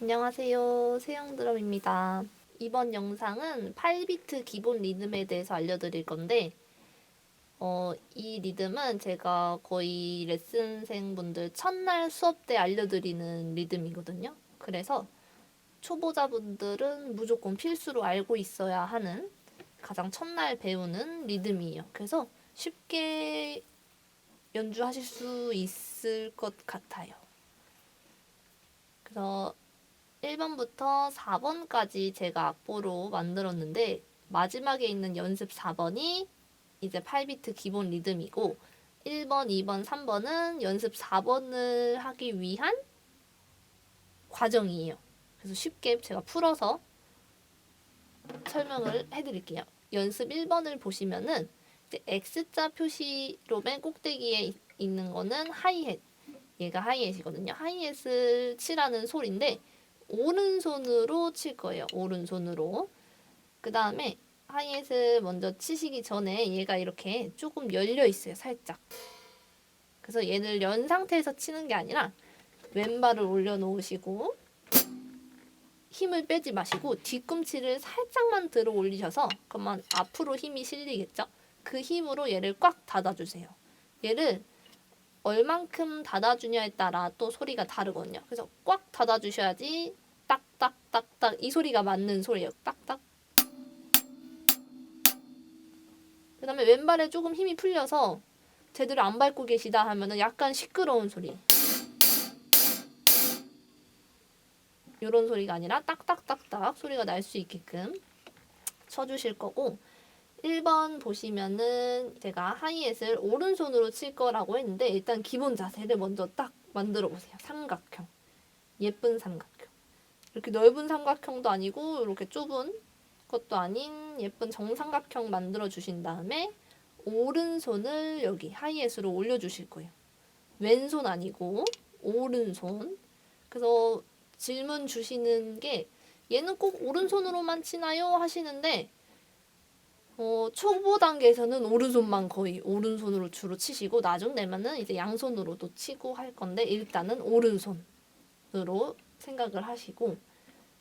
안녕하세요. 세영드럼입니다. 이번 영상은 8비트 기본 리듬에 대해서 알려드릴 건데, 어, 이 리듬은 제가 거의 레슨생분들 첫날 수업 때 알려드리는 리듬이거든요. 그래서 초보자분들은 무조건 필수로 알고 있어야 하는 가장 첫날 배우는 리듬이에요. 그래서 쉽게 연주하실 수 있을 것 같아요. 그래서 1번부터 4번까지 제가 악보로 만들었는데 마지막에 있는 연습 4번이 이제 8비트 기본 리듬이고 1번, 2번, 3번은 연습 4번을 하기 위한 과정이에요. 그래서 쉽게 제가 풀어서 설명을 해드릴게요. 연습 1번을 보시면은 X자 표시로 맨 꼭대기에 있- 있는 거는 하이햇. 얘가 하이햇이거든요. 하이햇을 치라는 소리인데 오른손으로 칠 거예요. 오른손으로. 그 다음에 하이햇을 먼저 치시기 전에 얘가 이렇게 조금 열려 있어요. 살짝. 그래서 얘를 연 상태에서 치는 게 아니라 왼발을 올려놓으시고 힘을 빼지 마시고 뒤꿈치를 살짝만 들어 올리셔서 그러면 앞으로 힘이 실리겠죠? 그 힘으로 얘를 꽉 닫아주세요. 얘를 얼만큼 닫아주냐에 따라 또 소리가 다르거든요. 그래서 꽉 닫아주셔야지 딱딱딱딱 이 소리가 맞는 소리예요. 딱딱. 그 다음에 왼발에 조금 힘이 풀려서 제대로 안 밟고 계시다 하면은 약간 시끄러운 소리. 이런 소리가 아니라 딱딱딱딱 소리가 날 수 있게끔 쳐주실 거고 1번 보시면은 제가 하이햇을 오른손으로 칠 거라고 했는데 일단 기본 자세를 먼저 딱 만들어 보세요. 삼각형. 예쁜 삼각형. 이렇게 넓은 삼각형도 아니고 이렇게 좁은 것도 아닌 예쁜 정삼각형 만들어 주신 다음에 오른손을 여기 하이햇으로 올려 주실 거예요. 왼손 아니고 오른손. 그래서 질문 주시는 게 얘는 꼭 오른손으로만 치나요? 하시는데 어, 초보 단계에서는 오른손만 거의 오른손으로 주로 치시고 나중 되면은 이제 양손으로도 치고 할 건데 일단은 오른손으로 생각을 하시고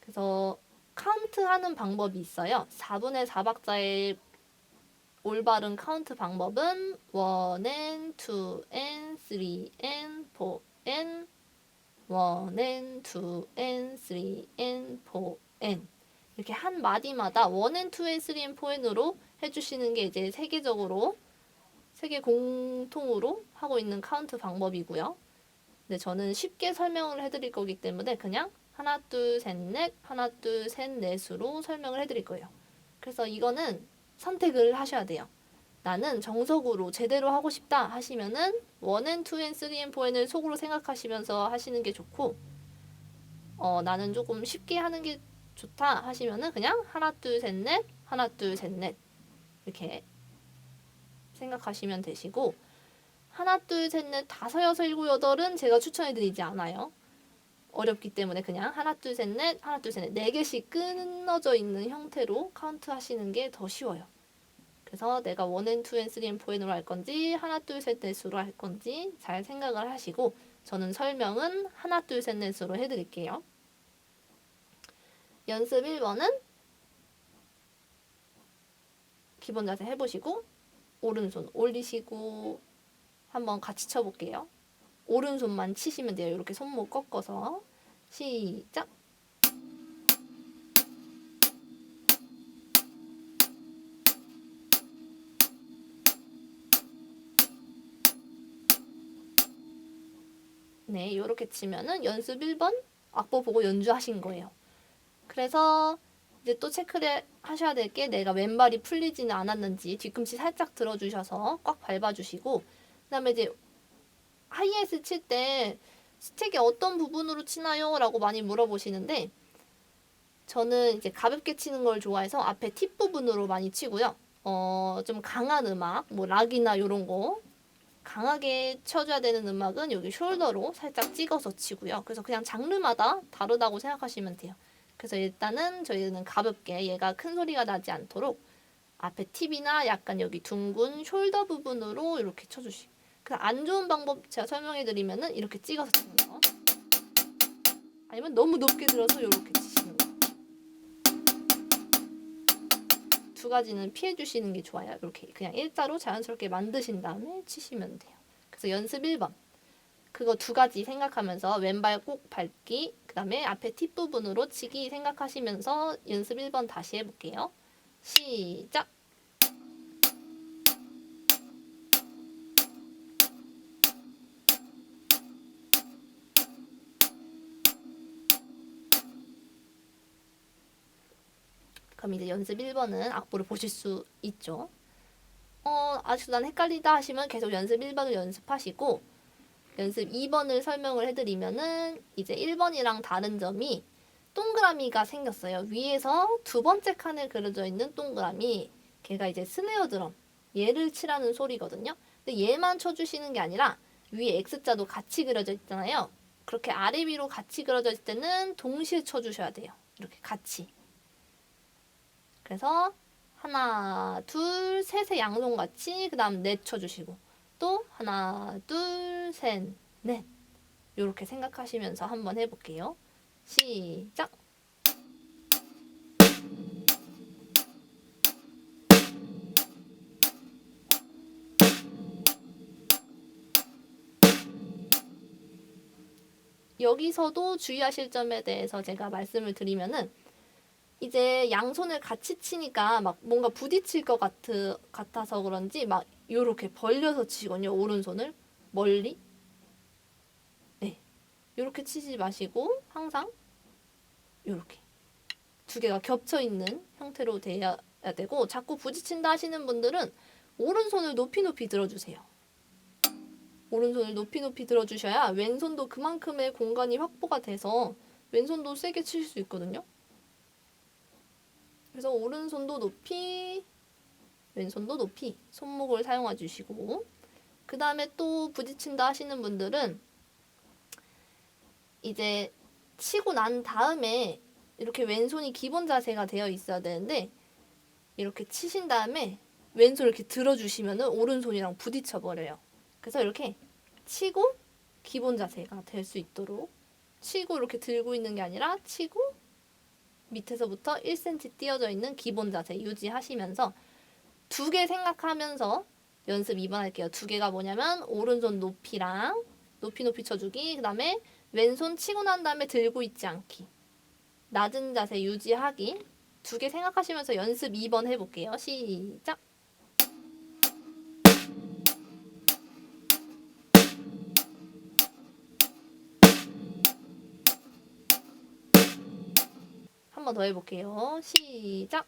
그래서 카운트 하는 방법이 있어요. 4분의 4박자의 올바른 카운트 방법은 1and 2 and 3 and 4 and 1 and 2 and 3 and 4 and 이렇게 한 마디마다 1 and 2 and 3 and 4 and으로 해주시는 게 이제 세계적으로 세계 공통으로 하고 있는 카운트 방법이고요. 근데 저는 쉽게 설명을 해드릴 거기 때문에 그냥 하나 둘셋넷 하나 둘셋 넷으로 설명을 해드릴 거예요. 그래서 이거는 선택을 하셔야 돼요. 나는 정석으로 제대로 하고 싶다 하시면은 1 and 2 and 3 and 4 and을 속으로 생각하시면서 하시는 게 좋고 어 나는 조금 쉽게 하는 게 좋다 하시면은 그냥 하나 둘 셋 넷 하나 둘 셋 넷 이렇게 생각하시면 되시고 하나 둘 셋 넷 다섯 여섯 일곱 여덟은 제가 추천해드리지 않아요. 어렵기 때문에 그냥 하나 둘 셋 넷 하나 둘 셋 넷 네 개씩 끊어져 있는 형태로 카운트 하시는 게 더 쉬워요. 그래서 내가 원앤 투앤 쓰리앤 포앤으로 할 건지 하나 둘 셋 넷으로 할 건지 잘 생각을 하시고 저는 설명은 하나 둘 셋 넷으로 해드릴게요. 연습 1번은 기본 자세 해보시고 오른손 올리시고 한번 같이 쳐볼게요. 오른손만 치시면 돼요. 이렇게 손목 꺾어서 시작. 네, 이렇게 치면은 연습 1번 악보 보고 연주하신 거예요. 그래서 이제 또 체크를 하셔야 될 게 내가 왼발이 풀리지는 않았는지 뒤꿈치 살짝 들어주셔서 꽉 밟아주시고 그다음에 이제 하이햇을 칠 때 스택의 어떤 부분으로 치나요? 라고 많이 물어보시는데 저는 이제 가볍게 치는 걸 좋아해서 앞에 팁 부분으로 많이 치고요. 어, 좀 강한 음악, 뭐 락이나 이런 거 강하게 쳐줘야 되는 음악은 여기 숄더로 살짝 찍어서 치고요. 그래서 그냥 장르마다 다르다고 생각하시면 돼요. 그래서 일단은 저희는 가볍게 얘가 큰 소리가 나지 않도록 앞에 팁이나 약간 여기 둥근 숄더 부분으로 이렇게 쳐주시고 그안 좋은 방법 제가 설명해 드리면은 이렇게 찍어서 치는 거. 아니면 너무 높게 들어서 이렇게 치시는 거. 두 가지는 피해 주시는 게 좋아요. 이렇게 그냥 일자로 자연스럽게 만드신 다음에 치시면 돼요. 그래서 연습 1번. 그거 두 가지 생각하면서 왼발 꼭 밟기, 그 다음에 앞에 팁 부분으로 치기 생각하시면서 연습 1번 다시 해볼게요. 시작! 그럼 이제 연습 1번은 악보를 보실 수 있죠. 어, 아직도 난 헷갈리다 하시면 계속 연습 1번을 연습하시고 연습 2번을 설명을 해드리면은 이제 1번이랑 다른 점이 동그라미가 생겼어요. 위에서 두 번째 칸에 그려져 있는 동그라미 걔가 이제 스네어 드럼 얘를 치라는 소리거든요. 근데 얘만 쳐주시는 게 아니라 위에 X자도 같이 그려져 있잖아요. 그렇게 아래 위로 같이 그려져 있을 때는 동시에 쳐주셔야 돼요. 이렇게 같이. 그래서 하나, 둘, 셋의 양손 같이 그 다음 넷 쳐주시고 또 하나, 둘, 셋, 넷 이렇게 생각하시면서 한번 해볼게요. 시작. 여기서도 주의하실 점에 대해서 제가 말씀을 드리면은 이제 양손을 같이 치니까 막 뭔가 부딪힐 것 같으, 같아서 그런지 막 요렇게 벌려서 치거든요. 오른손을 멀리. 네. 요렇게 치지 마시고 항상 요렇게 두 개가 겹쳐 있는 형태로 돼야 되고 자꾸 부딪힌다 하시는 분들은 오른손을 높이 높이 들어주세요. 오른손을 높이 높이 들어주셔야 왼손도 그만큼의 공간이 확보가 돼서 왼손도 세게 칠 수 있거든요. 그래서 오른손도 높이, 왼손도 높이 손목을 사용해 주시고 그 다음에 또 부딪힌다 하시는 분들은 이제 치고 난 다음에 이렇게 왼손이 기본 자세가 되어 있어야 되는데 이렇게 치신 다음에 왼손 이렇게 들어주시면은 오른손이랑 부딪혀 버려요. 그래서 이렇게 치고 기본 자세가 될 수 있도록 치고 이렇게 들고 있는 게 아니라 치고 밑에서부터 1cm 띄어져 있는 기본 자세 유지하시면서 두 개 생각하면서 연습 2번 할게요. 두 개가 뭐냐면 오른손 높이랑 높이 높이 쳐주기 그 다음에 왼손 치고 난 다음에 들고 있지 않기 낮은 자세 유지하기 두 개 생각하시면서 연습 2번 해볼게요. 시작 한 번 더 해볼게요. 시작.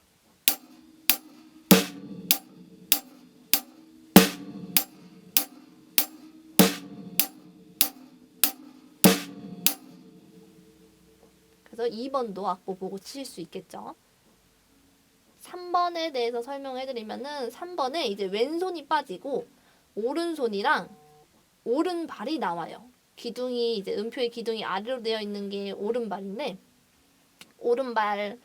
그래서 2번도 악보 보고 치실 수 있겠죠. 3번에 대해서 설명해 드리면은 3번에 이제 왼손이 빠지고 오른손이랑 오른발이 나와요. 기둥이 이제 음표의 기둥이 아래로 되어 있는 게 오른발인데 오른발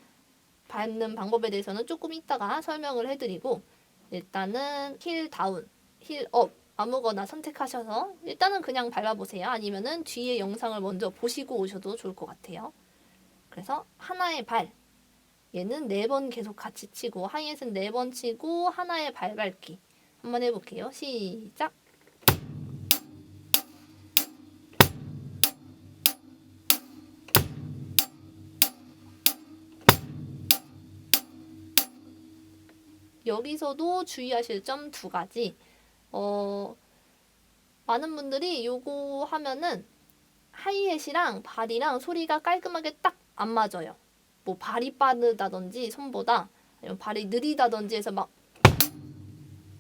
밟는 방법에 대해서는 조금 이따가 설명을 해드리고 일단은 힐 다운, 힐 업 아무거나 선택하셔서 일단은 그냥 밟아보세요. 아니면은 뒤에 영상을 먼저 보시고 오셔도 좋을 것 같아요. 그래서 하나의 발 얘는 네 번 계속 같이 치고 하이햇은 네 번 치고 하나의 발 밟기 한번 해볼게요. 시작. 여기서도 주의하실 점 두 가지. 어, 많은 분들이 요거 하면은 하이햇이랑 발이랑 소리가 깔끔하게 딱 안 맞아요. 뭐 발이 빠르다든지 손보다 아니면 발이 느리다든지 해서 막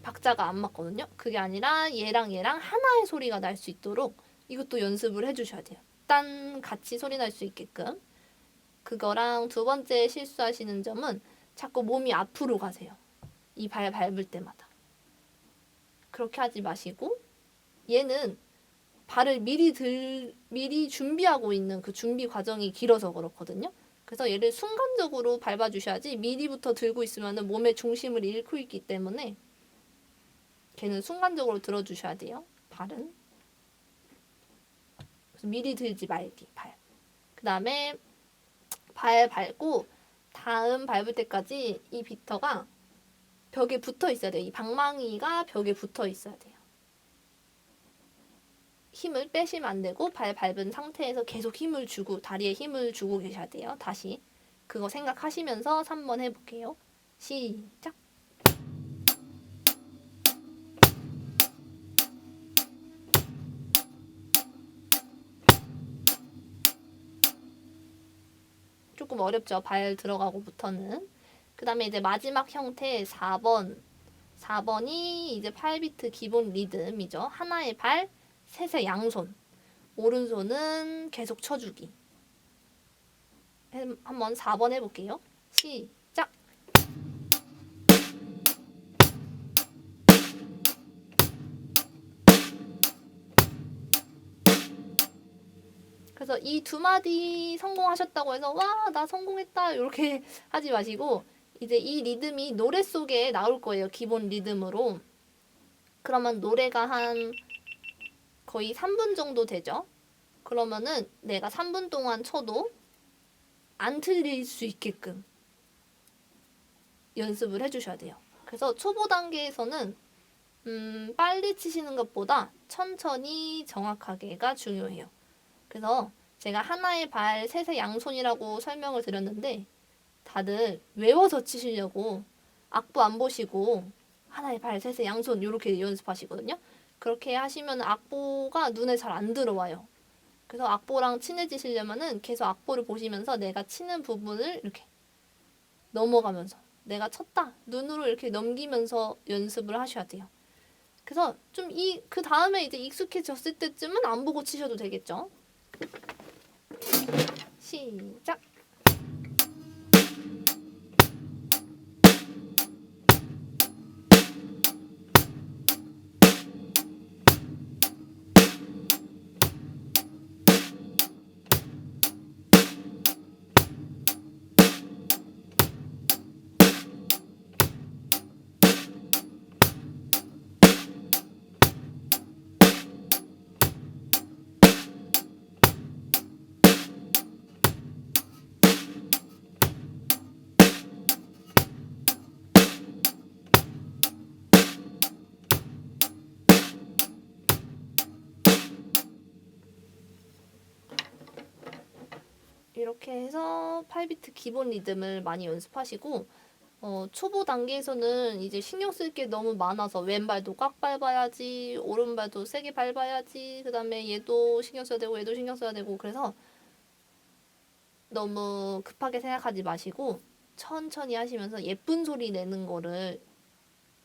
박자가 안 맞거든요. 그게 아니라 얘랑 얘랑 하나의 소리가 날 수 있도록 이것도 연습을 해주셔야 돼요. 딴 같이 소리 날 수 있게끔. 그거랑 두 번째 실수하시는 점은 자꾸 몸이 앞으로 가세요. 이 발 밟을 때마다. 그렇게 하지 마시고 얘는 발을 미리 들 미리 준비하고 있는 그 준비 과정이 길어서 그렇거든요. 그래서 얘를 순간적으로 밟아 주셔야지 미리부터 들고 있으면 몸의 중심을 잃고 있기 때문에 걔는 순간적으로 들어 주셔야 돼요. 발은. 그래서 미리 들지 말기 발. 다음에 발 밟고 다음 밟을 때까지 이 비터가 벽에 붙어 있어야 돼요. 이 방망이가 벽에 붙어 있어야 돼요. 힘을 빼시면 안 되고 발 밟은 상태에서 계속 힘을 주고 다리에 힘을 주고 계셔야 돼요. 다시 그거 생각하시면서 3번 해볼게요. 시작. 조금 어렵죠. 발 들어가고부터는. 그 다음에 이제 마지막 형태 4번. 4번이 이제 8비트 기본 리듬이죠. 하나의 발, 셋의 양손. 오른손은 계속 쳐주기. hem- 한번 4번 해볼게요. 시작. 그래서 이 두 마디 성공하셨다고 해서 와, 나 성공했다. 이렇게 하지 마시고 이제 이 리듬이 노래 속에 나올 거예요. 기본 리듬으로. 그러면 노래가 한 거의 3분 정도 되죠. 그러면은 내가 3분 동안 쳐도 안 틀릴 수 있게끔 연습을 해주셔야 돼요. 그래서 초보 단계에서는 음, 빨리 치시는 것보다 천천히 정확하게가 중요해요. 그래서 제가 하나의 발, 셋의 양손이라고 설명을 드렸는데 다들 외워서 치시려고 악보 안 보시고 하나의 발, 셋의 양손 이렇게 연습하시거든요. 그렇게 하시면 악보가 눈에 잘 안 들어와요. 그래서 악보랑 친해지시려면은 계속 악보를 보시면서 내가 치는 부분을 이렇게 넘어가면서 내가 쳤다 눈으로 이렇게 넘기면서 연습을 하셔야 돼요. 그래서 좀 이 그 다음에 이제 익숙해졌을 때쯤은 안 보고 치셔도 되겠죠. 시작. 이렇게 해서 8비트 기본 리듬을 많이 연습하시고 어, 초보 단계에서는 이제 신경 쓸 게 너무 많아서 왼발도 꽉 밟아야지 오른발도 세게 밟아야지 그 다음에 얘도 신경 써야 되고 얘도 신경 써야 되고 그래서 너무 급하게 생각하지 마시고 천천히 하시면서 예쁜 소리 내는 거를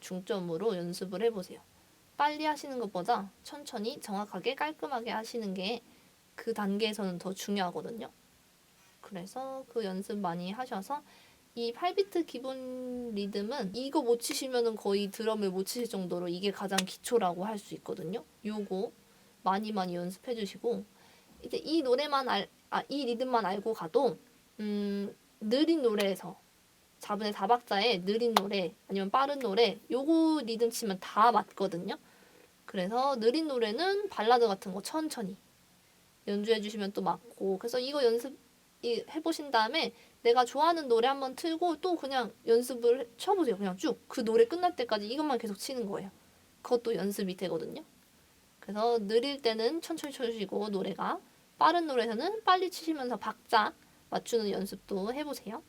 중점으로 연습을 해보세요. 빨리 하시는 것보다 천천히 정확하게 깔끔하게 하시는 게 그 단계에서는 더 중요하거든요. 그래서 그 연습 많이 하셔서 이 8비트 기본 리듬은 이거 못 치시면은 거의 드럼을 못 치실 정도로 이게 가장 기초라고 할 수 있거든요. 요거 많이 많이 연습해 주시고 이제 이 노래만 알, 아, 이 리듬만 알고 가도 음, 느린 노래에서 4분의 4박자의 느린 노래 아니면 빠른 노래 요거 리듬 치면 다 맞거든요. 그래서 느린 노래는 발라드 같은 거 천천히 연주해 주시면 또 맞고 그래서 이거 연습 이 해보신 다음에 내가 좋아하는 노래 한번 틀고 또 그냥 연습을 쳐보세요. 그냥 쭉 그 노래 끝날 때까지 이것만 계속 치는 거예요. 그것도 연습이 되거든요. 그래서 느릴 때는 천천히 쳐주시고 노래가 빠른 노래에서는 빨리 치시면서 박자 맞추는 연습도 해보세요.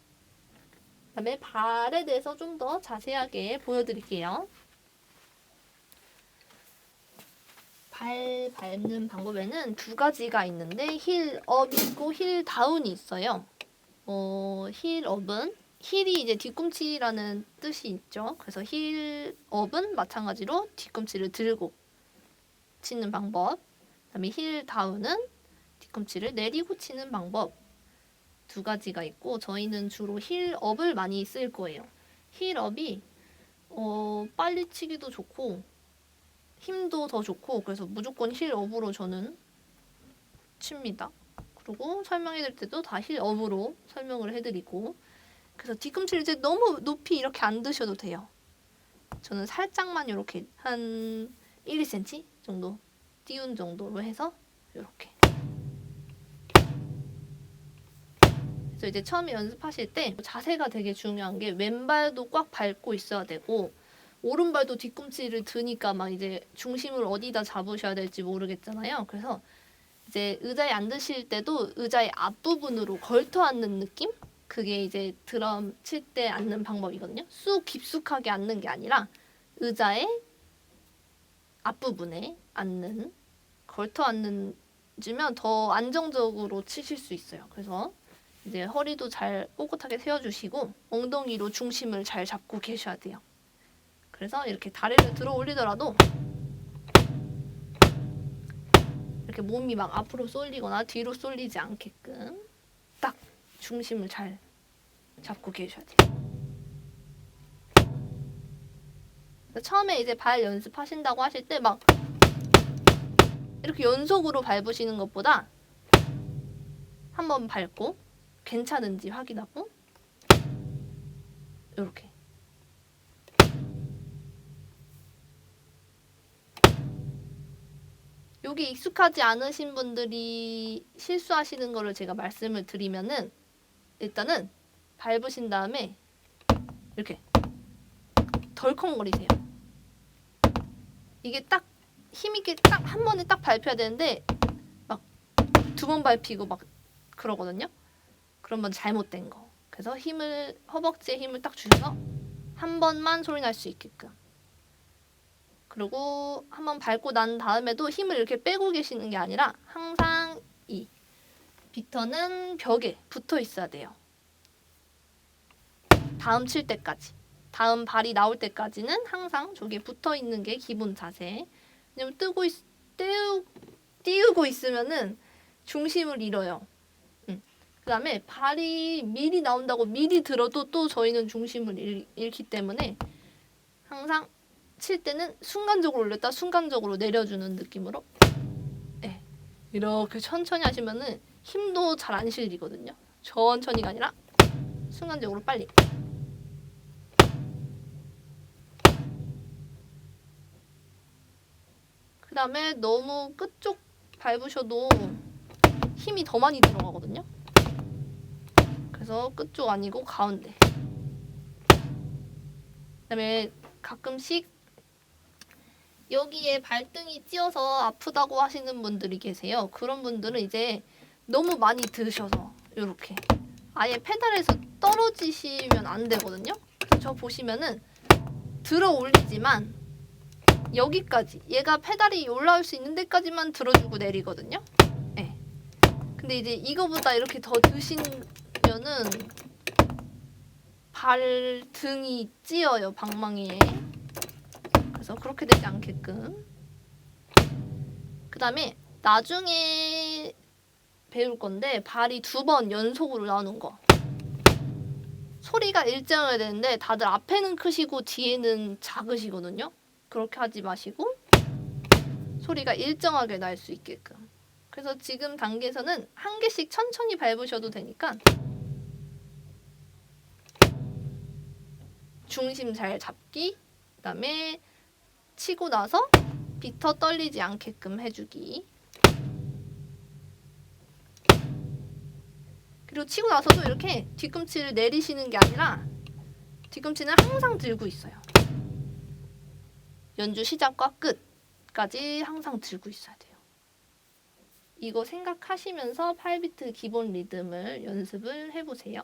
그다음에 발에 대해서 좀 더 자세하게 보여드릴게요. 발 밟는 방법에는 두 가지가 있는데 힐업 있고 힐 다운이 있어요. 어, 힐업은 힐이 이제 뒤꿈치라는 뜻이 있죠. 그래서 힐업은 마찬가지로 뒤꿈치를 들고 치는 방법. 그다음에 힐 다운은 뒤꿈치를 내리고 치는 방법. 두 가지가 있고 저희는 주로 힐업을 많이 쓸 거예요. 힐업이 어, 빨리 치기도 좋고 힘도 더 좋고 그래서 무조건 힐업으로 저는 칩니다. 그리고 설명해 드릴 때도 다 힐업으로 설명을 해드리고 그래서 뒤꿈치를 이제 너무 높이 이렇게 안 드셔도 돼요. 저는 살짝만 이렇게 한 1, 2cm 정도 띄운 정도로 해서 이렇게 그래서 이제 처음에 연습하실 때 자세가 되게 중요한 게 왼발도 꽉 밟고 있어야 되고 오른발도 뒤꿈치를 드니까 막 이제 중심을 어디다 잡으셔야 될지 모르겠잖아요. 그래서 이제 의자에 앉으실 때도 의자의 앞부분으로 걸터 앉는 느낌? 그게 이제 드럼 칠 때 앉는 방법이거든요. 쑥 깊숙하게 앉는 게 아니라 의자의 앞부분에 앉는 걸터 앉는,주면 더 안정적으로 치실 수 있어요. 그래서 이제 허리도 잘 꼿꼿하게 세워주시고 엉덩이로 중심을 잘 잡고 계셔야 돼요. 그래서 이렇게 다리를 들어 올리더라도 이렇게 몸이 막 앞으로 쏠리거나 뒤로 쏠리지 않게끔 딱 중심을 잘 잡고 계셔야 돼요. 처음에 이제 발 연습하신다고 하실 때 막 이렇게 연속으로 밟으시는 것보다 한번 밟고 괜찮은지 확인하고 이렇게 여기 익숙하지 않으신 분들이 실수하시는 거를 제가 말씀을 드리면은 일단은 밟으신 다음에 이렇게 덜컹거리세요. 이게 딱 힘있게 딱 한 번에 딱 밟혀야 되는데 막 두 번 밟히고 막 그러거든요. 그러면 잘못된 거. 그래서 힘을 허벅지에 힘을 딱 주셔서 한 번만 소리 날 수 있게끔. 그리고 한번 밟고 난 다음에도 힘을 이렇게 빼고 계시는 게 아니라 항상 이 비터는 벽에 붙어 있어야 돼요. 다음 칠 때까지. 다음 발이 나올 때까지는 항상 저기에 붙어 있는 게 기본 자세. 왜냐면 뜨고 있, 떼우, 띄우고 있으면은 중심을 잃어요. 음. 그 다음에 발이 미리 나온다고 미리 들어도 또 저희는 중심을 잃, 잃기 때문에 항상 칠 때는 순간적으로 올렸다 순간적으로 내려주는 느낌으로 네. 이렇게 천천히 하시면은 힘도 잘 안 실리거든요. 천천히가 아니라 순간적으로 빨리. 그 다음에 너무 끝쪽 밟으셔도 힘이 더 많이 들어가거든요. 그래서 끝쪽 아니고 가운데. 그 다음에 가끔씩 여기에 발등이 찧어서 아프다고 하시는 분들이 계세요. 그런 분들은 이제 너무 많이 드셔서 이렇게 아예 페달에서 떨어지시면 안 되거든요. 저 보시면은 들어 올리지만 여기까지 얘가 페달이 올라올 수 있는 데까지만 들어주고 내리거든요. 네. 근데 이제 이거보다 이렇게 더 드시면은 발등이 찧어요 방망이에. 그래서 그렇게 되지 않게끔. 그 다음에 나중에 배울 건데 발이 두 번 연속으로 나오는 거. 소리가 일정해야 되는데 다들 앞에는 크시고 뒤에는 작으시거든요. 그렇게 하지 마시고 소리가 일정하게 날 수 있게끔. 그래서 지금 단계에서는 한 개씩 천천히 밟으셔도 되니까 중심 잘 잡기, 그 다음에 치고 나서 비터 떨리지 않게끔 해주기. 그리고 치고 나서도 이렇게 뒤꿈치를 내리시는 게 아니라 뒤꿈치는 항상 들고 있어요. 연주 시작과 끝까지 항상 들고 있어야 돼요. 이거 생각하시면서 8비트 기본 리듬을 연습을 해보세요.